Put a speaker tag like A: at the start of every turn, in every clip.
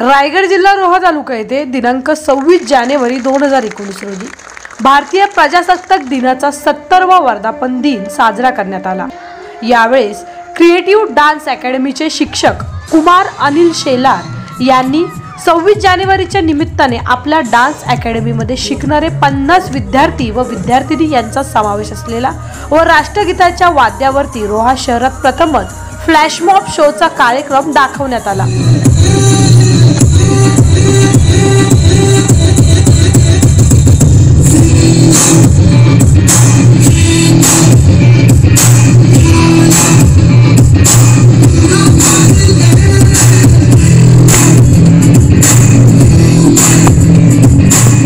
A: रायगड जिल्हा रोहा तालुका येथे दिनांक सव्वीस जानेवारी दोन हजार एकोणीस रोजी भारतीय प्रजासत्ताक दिनाचा सत्तरवा वर्धापन दिन साजरा करण्यात आला. यावेळेस क्रिएटिव्ह डान्स अकॅडमीचे शिक्षक कुमार अनिल शेलार यांनी सव्वीस जानेवारीच्या निमित्ताने आपल्या डान्स अकॅडमीमध्ये शिकणारे पन्नास विद्यार्थी व विद्यार्थिनी यांचा समावेश असलेला व राष्ट्रगीताच्या वाद्यावरती रोहा शहरात प्रथमच फ्लॅशमॉब शोचा कार्यक्रम दाखवण्यात आला.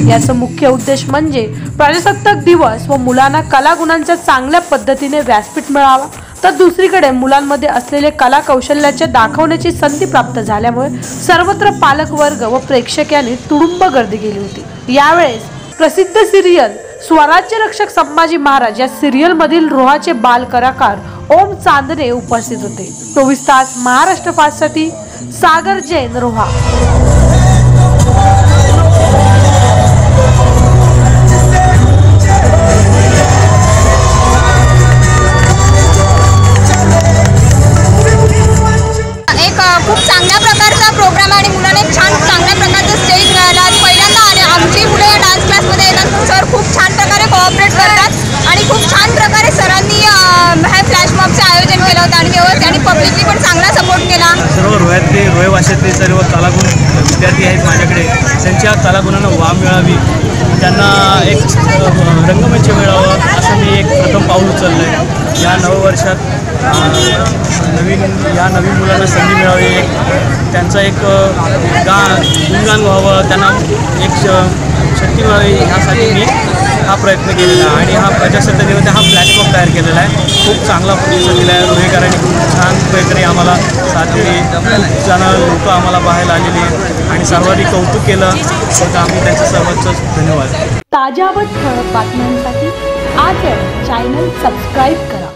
A: याचा मुख्य उद्देश म्हणजे प्रजासत्ताक दिवस व मुलांना कलागुणांच्या चांगल्या पद्धतीने व्यासपीठ मिळावा. तर दुसरीकडे मुलांमध्ये असलेले कला कौशल्याचे दाखवण्याची संधी प्राप्त झाल्यामुळे सर्वत्र पालक वर्ग व प्रेक्षक यांनी तुडुंब गर्दी केली होती. यावेळेस प्रसिद्ध सिरियल स्वराज्य रक्षक संभाजी महाराज या सिरियल मधील रोहाचे बाल कलाकार ओम चांदणे उपस्थित होते. चोवीस तास महाराष्ट्र फास्टसाठी सागर जैन रोहा.
B: खूप चांगल्या प्रकारचा प्रोग्राम आणि मुलांना एक छान चांगल्या प्रकारचं स्टेज मिळाला. आज पहिल्यांदा आले. आमची मुलं या डान्स क्लासमध्ये येतात. सर खूप छान प्रकारे कोऑपरेट करतात आणि खूप छान प्रकारे सरांनी ह्या फ्लॅश मॉबचं आयोजन केलं होतं आणि व्यवस्थित आणि पब्लिकनी पण चांगला सपोर्ट केला.
C: सर्व रोह्यातले रोहे भाषेतले सर्व कलागुण विद्यार्थी आहेत माझ्याकडे. त्यांच्या कलागुणांना वाव मिळावी. त्यांना एक रंगमंच मिळावं असं मी एक प्रथम पाऊल उचललं आहे या नववर्षात नवीन या नवीन मुलांना संधी मिळावी. एक त्यांचा एक गा गुणगान व्हावं त्यांना एक श- शक्ती मिळावी ह्यासाठी मी हा प्रयत्न केलेला आहे. आणि हा प्रजासत्ताक दिनाचा हा प्लॅटफॉर्म तयार केलेला आहे. खूप चांगला प्रतिसाद दिला आहे रोहेकरांनी खूप छान प्रकारे आम्हाला साथ दिली. खूप जण लोक आम्हाला बाहेर आलेली आणि सर्वांनी कौतुक केलं. तर आम्ही त्यांचं सर्वांचं धन्यवाद.
A: ताज्या व ठळक बातम्यांसाठी आज चॅनल सबस्क्राईब करा.